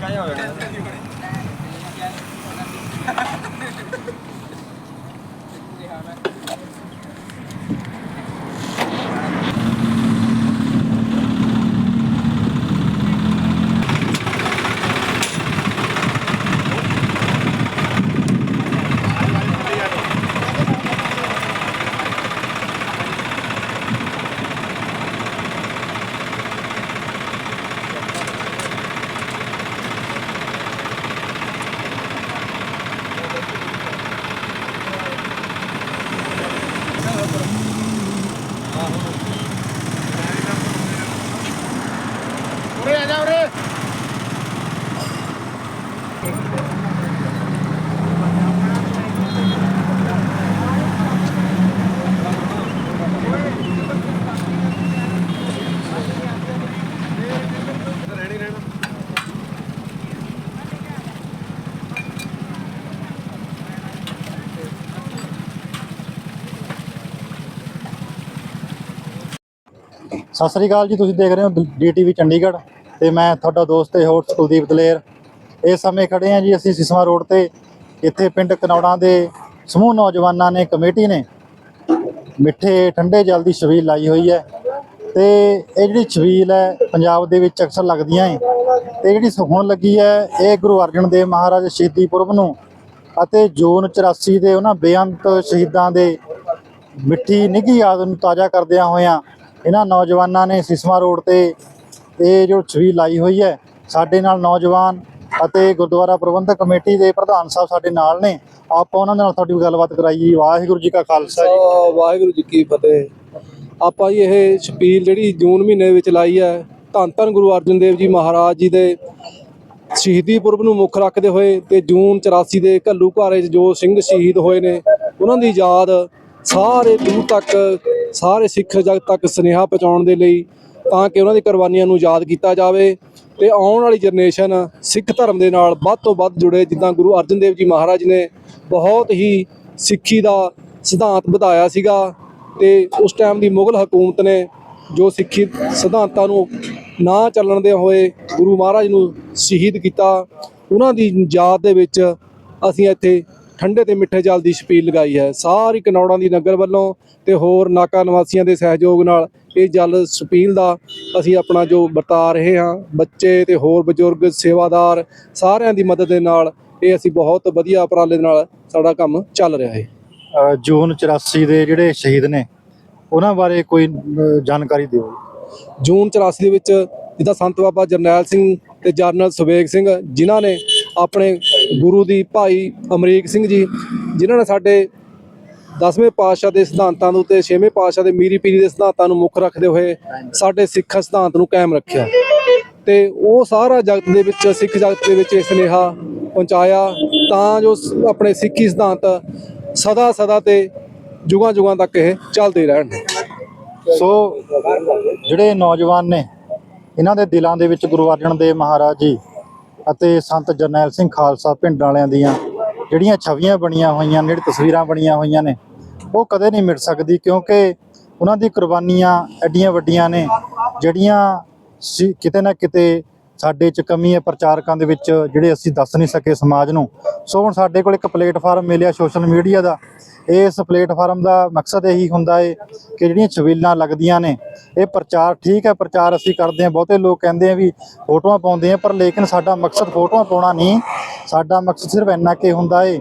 干药人。ਸਤਿ ਸ੍ਰੀ ਅਕਾਲ ਜੀ, ਤੁਸੀਂ ਦੇਖ ਰਹੇ ਹੋ ਡੀਟੀਵੀ ਚੰਡੀਗੜ੍ਹ ਤੇ ਮੈਂ ਤੁਹਾਡਾ ਦੋਸਤ ਤੇ ਹੋਸਟ ਕੁਲਦੀਪ ਦਲੇਰ। ਇਸ ਸਮੇਂ ਖੜੇ ਹਾਂ ਜੀ, ਅਸੀਂ ਸਿਸਮਾ ਰੋਡ ਤੇ। ਇੱਥੇ ਪਿੰਡ ਕਨੌੜਾਂ ਦੇ ਸਮੂਹ ਨੌਜਵਾਨਾਂ ਨੇ, ਕਮੇਟੀ ਨੇ ਮਿੱਠੇ, ਠੰਡੇ ਜਲ ਦੀ ਛਬੀਲ ਲਾਈ ਹੋਈ ਹੈ। ਤੇ ਇਹ ਜਿਹੜੀ ਛਬੀਲ ਹੈ, ਪੰਜਾਬ ਦੇ ਵਿੱਚ ਅਕਸਰ ਲੱਗਦੀਆਂ ਹੈ ਤੇ ਜਿਹੜੀ ਹੁਣ ਲੱਗੀ ਹੈ, ਇਹ ਗੁਰੂ ਅਰਜਨ ਦੇਵ ਮਹਾਰਾਜ ਸ਼ਹੀਦੀ ਪੁਰਬ ਨੂੰ ਅਤੇ ਜੂਨ 84 ਦੇ ਉਹਨਾਂ ਬੇਅੰਤ ਸ਼ਹੀਦਾਂ ਦੇ ਮਿੱਠੀ ਨਿੱਘੀ ਯਾਦ ਨੂੰ ਤਾਜ਼ਾ ਕਰਦਿਆਂ ਹੋਇਆਂ ਇਹਨਾਂ ਨੌਜਵਾਨਾਂ ਨੇ ਸਿਸਮਾ ਰੋਡ ਤੇ ਇਹ ਜੋ ਛਵੀ ਲਾਈ ਹੋਈ ਹੈ, ਸਾਡੇ ਨਾਲ ਨੌਜਵਾਨ ਅਤੇ ਗੁਰਦੁਆਰਾ ਪ੍ਰਬੰਧਕ ਕਮੇਟੀ ਦੇ ਪ੍ਰਧਾਨ ਸਾਹਿਬ ਸਾਡੇ ਨਾਲ ਨੇ। ਆਪਾਂ ਉਹਨਾਂ ਨਾਲ ਤੁਹਾਡੀ ਗੱਲਬਾਤ ਕਰਾਈਏ। ਵਾਹਿਗੁਰੂ ਜੀ ਕਾ ਖਾਲਸਾ ਜੀ। ਵਾਹਿਗੁਰੂ ਜੀ ਕੀ ਫਤਿਹ। ਆਪਾਂ ਜੀ ਇਹ ਛਪੀਲ ਜਿਹੜੀ ਜੂਨ ਮਹੀਨੇ ਵਿੱਚ ਲਾਈ ਹੈ, ਧੰਨ ਧੰਨ ਗੁਰੂ ਅਰਜਨ ਦੇਵ ਜੀ ਮਹਾਰਾਜ ਜੀ ਦੇ ਸ਼ਹੀਦੀ ਪੁਰਬ ਨੂੰ ਮੁੱਖ ਰੱਖਦੇ ਹੋਏ ਤੇ ਜੂਨ 84 ਦੇ ਘੱਲੂ ਘਾਰੇ 'ਚ ਜੋ ਸਿੰਘ ਸ਼ਹੀਦ ਹੋਏ ਨੇ, ਉਹਨਾਂ ਦੀ ਯਾਦ ਸਾਰੇ ਦੂਰ ਤੱਕ, ਸਾਰੇ ਸਿੱਖ ਜਗਤ ਤੱਕ ਸੁਨੇਹਾ ਪਹੁੰਚਾਉਣ ਦੇ ਲਈ ਤਾਂ ਕਿ ਉਹਨਾਂ ਦੀ ਕੁਰਬਾਨੀਆਂ ਨੂੰ ਯਾਦ ਕੀਤਾ ਜਾਵੇ। ਤੇ ਆਉਣ ਵਾਲੀ ਜਨਰੇਸ਼ਨ ਸਿੱਖ ਧਰਮ ਦੇ ਨਾਲ ਵੱਧ ਤੋਂ ਵੱਧ ਜੁੜੇ ਜਿੱਦਾਂ ਗੁਰੂ ਅਰਜਨ ਦੇਵ ਜੀ ਮਹਾਰਾਜ ਨੇ ਬਹੁਤ ਹੀ ਸਿੱਖੀ ਦਾ ਸਿਧਾਂਤ ਵਧਾਇਆ ਸੀਗਾ ਤੇ ਉਸ ਟਾਈਮ ਦੀ ਮੁਗਲ ਹਕੂਮਤ ਨੇ ਜੋ ਸਿੱਖੀ ਸਿਧਾਂਤਾਂ ਨੂੰ ਨਾ ਚੱਲਣ ਦੇ ਹੋਏ ਗੁਰੂ ਮਹਾਰਾਜ ਨੂੰ ਸ਼ਹੀਦ ਕੀਤਾ, ਉਹਨਾਂ ਦੀ ਯਾਦ ਦੇ ਵਿੱਚ ਅਸੀਂ ਇੱਥੇ ਠੰਡੇ ਤੇ ਮਿੱਠੇ ਜਲ ਦੀ ਛਪੀਲ ਲਗਾਈ ਹੈ। ਸਾਰੀ ਕਨੌੜਾਂ ਦੀ ਨਗਰ ਵੱਲੋਂ ਤੇ ਹੋਰ ਨਾਕਾ ਨਿਵਾਸੀਆਂ ਦੇ ਸਹਿਯੋਗ ਨਾਲ ਇਹ ਜਲ ਛਪੀਲ ਦਾ ਅਸੀਂ ਆਪਣਾ ਜੋ ਵਰਤਾ ਰਹੇ ਹਾਂ ਬੱਚੇ ਤੇ ਹੋਰ ਬਜ਼ੁਰਗ ਸੇਵਾਦਾਰ ਸਾਰਿਆਂ ਦੀ ਮਦਦ ਦੇ ਨਾਲ ਇਹ ਅਸੀਂ ਬਹੁਤ ਵਧੀਆ ਉਪਰਾਲੇ ਦੇ ਨਾਲ ਸਾਡਾ ਕੰਮ ਚੱਲ ਰਿਹਾ ਹੈ। ਜੂਨ 84 ਦੇ ਜਿਹੜੇ ਸ਼ਹੀਦ ਨੇ ਉਹਨਾਂ ਬਾਰੇ ਕੋਈ ਜਾਣਕਾਰੀ ਦਿਓ। ਜੂਨ 84 ਦੇ ਵਿੱਚ ਜਿੱਦਾਂ ਸੰਤ ਬਾਬਾ ਜਰਨੈਲ ਸਿੰਘ ਤੇ ਜਰਨਲ ਸੁਬੇਗ ਸਿੰਘ ਜਿਨ੍ਹਾਂ ਨੇ ਆਪਣੇ ਗੁਰੂ ਦੀ ਭਾਈ ਅਮਰੀਕ ਸਿੰਘ ਜੀ, ਜਿਨ੍ਹਾਂ ਨੇ ਸਾਡੇ 10ਵੇਂ ਪਾਤਸ਼ਾਹ ਦੇ ਸਿਧਾਂਤਾਂ ਨੂੰ ਤੇ 6ਵੇਂ ਪਾਤਸ਼ਾਹ ਦੇ ਮੀਰੀ ਪੀਰੀ ਦੇ ਸਿਧਾਂਤਾਂ ਨੂੰ ਮੁੱਖ ਰੱਖਦੇ ਹੋਏ ਸਾਡੇ ਸਿੱਖ ਸਿਧਾਂਤ ਨੂੰ ਕਾਇਮ ਰੱਖਿਆ। ਤੇ ਉਹ ਸਾਰਾ ਜਗਤ ਦੇ ਵਿੱਚ, ਸਿੱਖ ਜਗਤ ਦੇ ਵਿੱਚ ਇਹ ਸੁਨੇਹਾ ਪਹੁੰਚਾਇਆ ਤਾਂ ਜੋ ਆਪਣੇ ਸਿੱਖੀ ਸਿਧਾਂਤ ਸਦਾ ਸਦਾ ਤੇ ਜੁਗਾਂ ਜੁਗਾਂ ਤੱਕ ਇਹ ਚੱਲਦੇ ਰਹਿਣ। ਸੋ ਜਿਹੜੇ ਨੌਜਵਾਨ ਨੇ, ਇਹਨਾਂ ਦੇ ਦਿਲਾਂ ਦੇ ਵਿੱਚ ਗੁਰੂ ਅਰਜਨ ਦੇਵ ਮਹਾਰਾਜ ਜੀ ਅਤੇ ਸੰਤ ਜਰਨੈਲ ਸਿੰਘ ਖਾਲਸਾ ਪਿੰਡ ਵਾਲਿਆਂ ਦੀਆਂ ਜਿਹੜੀਆਂ ਛਵੀਆਂ ਬਣੀਆਂ ਹੋਈਆਂ ਨੇ, ਜਿਹੜੀ ਤਸਵੀਰਾਂ ਬਣੀਆਂ ਹੋਈਆਂ ਨੇ, ਉਹ ਕਦੇ ਨਹੀਂ ਮਿਟ ਸਕਦੀ ਕਿਉਂਕਿ ਉਹਨਾਂ ਦੀ ਕੁਰਬਾਨੀਆਂ ਐਡੀਆਂ ਵੱਡੀਆਂ ਨੇ, ਜਿਹੜੀਆਂ ਸੀ- ਕਿਤੇ ਨਾ ਕਿਤੇ ਸਾਡੇ ਚ ਕਮੀ ਹੈ ਪ੍ਰਚਾਰਕਾਂ ਦੇ ਵਿੱਚ ਜਿਹੜੇ ਅਸੀਂ ਦੱਸ ਨਹੀਂ ਸਕੇ ਸਮਾਜ ਨੂੰ। ਸੋ ਹੁਣ ਸਾਡੇ ਕੋਲ ਇੱਕ ਪਲੇਟਫਾਰਮ ਮਿਲਿਆ ਸੋਸ਼ਲ ਮੀਡੀਆ ਦਾ। ਇਸ ਪਲੇਟਫਾਰਮ ਦਾ ਮਕਸਦ ਇਹੀ ਹੁੰਦਾ ਹੈ ਕਿ ਜਿਹੜੀਆਂ ਛਬੀਲਾਂ ਲੱਗਦੀਆਂ ਨੇ, ਇਹ ਪ੍ਰਚਾਰ ਠੀਕ ਹੈ, ਪ੍ਰਚਾਰ ਅਸੀਂ ਕਰਦੇ ਹਾਂ। ਬਹੁਤੇ ਲੋਕ ਕਹਿੰਦੇ ਆ ਵੀ ਫੋਟੋਆਂ ਪਾਉਂਦੇ ਆ, ਪਰ ਲੇਕਿਨ ਸਾਡਾ ਮਕਸਦ ਫੋਟੋਆਂ ਪਾਉਣਾ ਨਹੀਂ। ਸਾਡਾ ਮਕਸਦ ਸਿਰਫ ਇੰਨਾ ਕਿ ਹੁੰਦਾ ਏ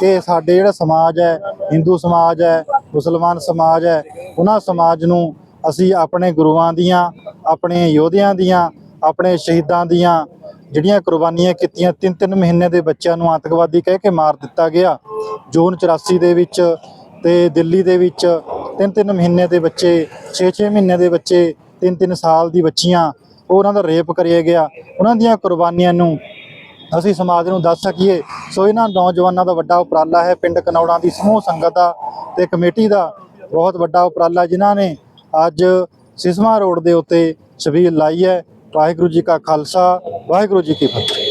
ਕਿ ਸਾਡੇ ਜਿਹੜਾ ਸਮਾਜ ਹੈ, ਹਿੰਦੂ ਸਮਾਜ ਹੈ, ਮੁਸਲਮਾਨ ਸਮਾਜ ਹੈ, ਉਹਨਾਂ ਸਮਾਜ ਨੂੰ ਅਸੀਂ ਆਪਣੇ ਗੁਰੂਆਂ ਦੀਆਂ, ਆਪਣੇ ਯੋਧਿਆਂ ਦੀਆਂ ਆਪਣੇ ਸ਼ਹੀਦਾਂ ਦੀਆਂ ਜਿਹੜੀਆਂ ਕੁਰਬਾਨੀਆਂ ਕੀਤੀਆਂ ਤਿੰਨ ਤਿੰਨ ਮਹੀਨੇ ਦੇ ਬੱਚਿਆਂ ਨੂੰ ਆਤੰਕਵਾਦੀ ਕਹਿ ਕੇ ਮਾਰ ਦਿੱਤਾ ਗਿਆ। ਜੂਨ 84 ਦੇ ਵਿੱਚ ਤੇ ਦਿੱਲੀ ਦੇ ਵਿੱਚ ਤਿੰਨ ਤਿੰਨ ਮਹੀਨੇ ਦੇ ਬੱਚੇ 6-6 ਮਹੀਨੇ ਦੇ ਬੱਚੇ ਤਿੰਨ ਤਿੰਨ ਸਾਲ ਦੀ ਬੱਚੀਆਂ ਉਹਨਾਂ ਦਾ ਰੇਪ ਕਰਿਆ ਗਿਆ। ਉਹਨਾਂ ਦੀਆਂ ਕੁਰਬਾਨੀਆਂ ਨੂੰ ਅਸੀਂ ਸਮਾਜ ਨੂੰ ਦੱਸ ਸਕੀਏ। ਸੋ ਇਹਨਾਂ ਨੌਜਵਾਨਾਂ ਦਾ ਵੱਡਾ ਉਪਰਾਲਾ ਹੈ, ਪਿੰਡ ਕਨੌੜਾਂ ਦੀ ਸਮੂਹ ਸੰਗਤ ਦਾ ਤੇ ਕਮੇਟੀ ਦਾ ਬਹੁਤ ਵੱਡਾ ਉਪਰਾਲਾ, ਜਿਨ੍ਹਾਂ ਨੇ ਅੱਜ ਸਿਸਮਾ ਰੋਡ ਦੇ ਉੱਤੇ ਛਬੀਲ ਲਾਈ ਹੈ। वाहगुरु जी का खालसा वाहगुरु जी की फतह।